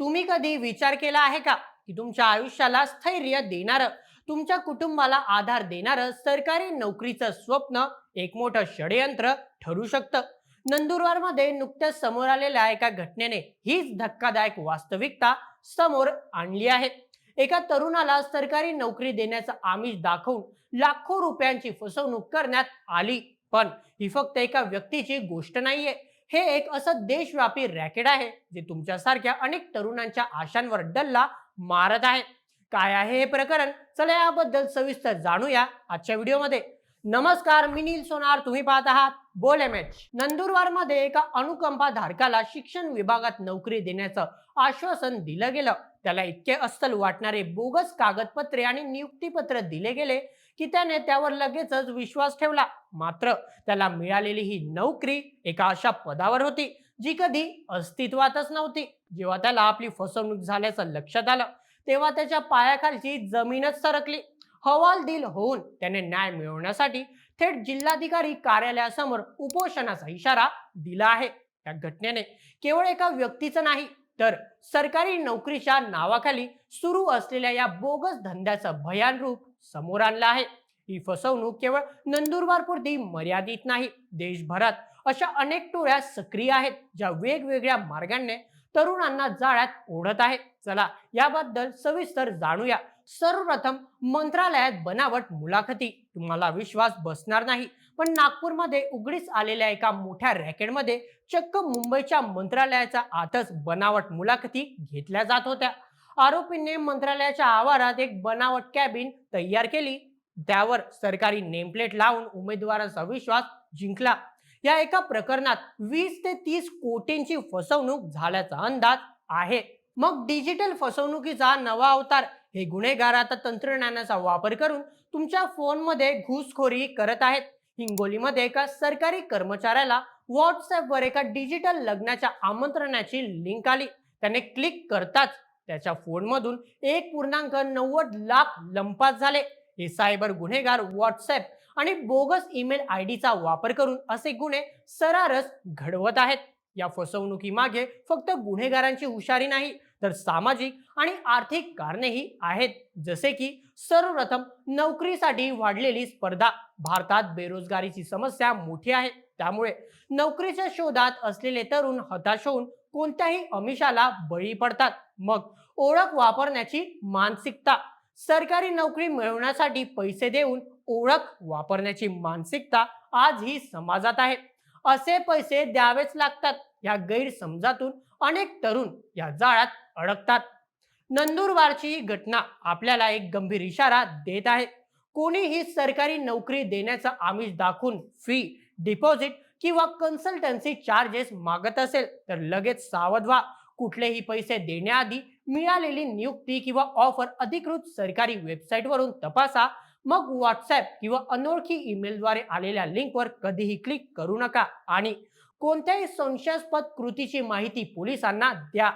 तुम्ही कधी विचार केला आहे का? की तुमच्या आयुष्याला स्थैर्य देणारं तुमच्या कुटुंबाला आधार देणारं सरकारी नोकरीचं स्वप्न एक मोठं षडयंत्र ठरू शकतं. नंदुरबारमध्ये नुकत्याच समोर आलेल्या एका घटनेने हीच धक्कादायक वास्तविकता समोर आणली आहे. एका तरुणाला सरकारी नोकरी देण्याचं आमिष दाखवून लाखो रुपयांची फसवणूक करण्यात आली. पण ही फक्त एका व्यक्तीची गोष्ट नाहीये. हे एक असं देशव्यापी रॅकेट आहे जे तुमच्यासारख्या अनेक तरुणांच्या आशांवर डल्ला मारत आहे. काय आहे हे प्रकरण? चला याबद्दल सविस्तर जाणूया आजच्या व्हिडिओमध्ये. नमस्कार मी नील सोनार तुम्ही पाहत आहात बोल एम एच. नंदुरबारमध्ये एका अनुकंपा धारकाला शिक्षण विभागात नोकरी देण्याचं आश्वासन दिलं गेलं. त्याला इतके अस्सल वाटणारे बोगस कागदपत्रे आणि नियुक्तीपत्र दिले गेले की त्याने त्यावर लगेचच विश्वास ठेवला. मात्र त्याला मिळालेली ही नोकरी एका अशा पदावर होती जी कधी अस्तित्वातच नव्हती. जेव्हा त्याला आपली फसवणूक झाल्याचं लक्षात आलं तेव्हा त्याच्या पायाखालची जमीनच सरकली. हवालदिल होऊन त्याने न्याय मिळवण्यासाठी थेट जिल्हाधिकारी कार्यालयासमोर उपोषणाचा इशारा दिला आहे. या घटनेने केवळ एका व्यक्तीचं नाही तर सरकारी नोकरीच्या नावाखाली सुरू असलेल्या या बोगस धंद्याचं भयान रूप समोर आणलं आहे. ही फसवणूक केवळ नंदुरबारपुरती मर्यादित नाही देशभरात अशा अनेक टोळ्या सक्रिय आहेत ज्या वेगवेगळ्या मार्गाने तरुणांना जाळ्यात ओढत आहेत. चला याबद्दल सविस्तर जाणूया. सर्वप्रथम मंत्रालयात बनावट मुलाखती. तुम्हाला विश्वास बसणार नाही पण नागपूरमध्ये उघडीस आलेल्या एका मोठ्या रॅकेटमध्ये चक्क मुंबईच्या मंत्रालयाच्या आतच बनावट मुलाखती घेतल्या जात होत्या. आरोपींनी मंत्रालयाच्या आवारात एक बनावट कॅबिन तयार केली. त्यावर सरकारी नेमप्लेट लावून उमेदवारांचा विश्वास जिंकला. या एका प्रकरणात वीस ते तीस कोटींची फसवणूक झाल्याचा अंदाज आहे. मग डिजिटल फसवणुकीचा नवा अवतार हे गुन्हेगार आता तंत्रज्ञानाचा वापर करून तुमच्या फोनमध्ये घुसखोरी करत आहेत. हिंगोलीमध्ये एका सरकारी कर्मचाऱ्याला व्हॉट्सअपवर एका डिजिटल लग्नाच्या आमंत्रणाची लिंक आली. त्याने क्लिक करताच त्याच्या फोनमधून एक पूर्णांक नव्वद लाख लंपास झाले. हे सायबर गुन्हेगार व्हॉट्सअप आणि बोगस ईमेल आय डीचा वापर करून असे गुन्हे सरारस घडवत आहेत. या फसवणुकीमागे फक्त गुन्हेगारांची हुशारी नाही तर सामाजिक आणि आर्थिक कारणेही आहेत. जसे की सर्वप्रथम नोकरीसाठी वाढलेली स्पर्धा. भारतात बेरोजगारीची समस्या मोठी आहे. त्यामुळे नोकरीच्या शोधात असलेले तरुण हताश होऊन कोणत्याही अमिषाला बळी पडतात. मग ओळख वापरण्याची मानसिकता. सरकारी नोकरी मिळवण्यासाठी पैसे देऊन ओळख वापरण्याची मानसिकता आज ही समाजात आहे. असे पैसे द्यावेच लागतात या गैरसमजातून अनेक तरुण या जाळ्यात अडकतात. नंदुरबारची ही घटना आपल्याला एक गंभीर इशारा देत आहे. कोणीही सरकारी नोकरी देण्याचं आमिष दाखवून फी डिपॉझिट किंवा कन्सल्टन्सी चार्जेस मागत असेल तर लगेच सावध व्हा. कुठलेही पैसे देण्याआधी मिळालेली नियुक्ती किंवा ऑफर अधिकृत सरकारी वेबसाईटवरून तपासा. मग व्हॉट्सअप किंवा अनोळखी ईमेलद्वारे आलेल्या लिंकवर कधीही क्लिक करू नका आणि कोणत्याही संशयास्पद कृतीची माहिती पोलिसांना द्या.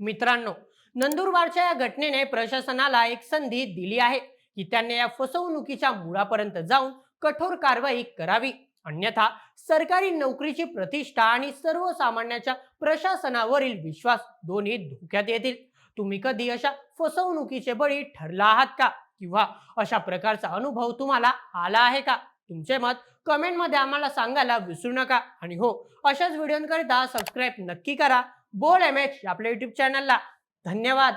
मित्रांनो नंदुरबारच्या या घटनेने प्रशासनाला एक संधी दिली आहे की त्यांनी या फसवणुकीच्या मुळापर्यंत जाऊन कठोर कारवाई करावी. अन्यथा सरकारी नोकरीची प्रतिष्ठा आणि सर्वसामान्याच्या प्रशासनावरील विश्वास दोन्ही धोक्यात येतील. तुम्ही कधी अशा फसवणुकीचे बळी ठरला आहात का? किंवा अशा प्रकारचा अनुभव तुम्हाला आला आहे का? तुमचे मत कमेंटमध्ये आम्हाला सांगायला विसरू नका. आणि हो अशाच व्हिडिओकरिता सबस्क्राईब नक्की करा. बोल एम एच आपल्या युट्यूब चॅनलला धन्यवाद.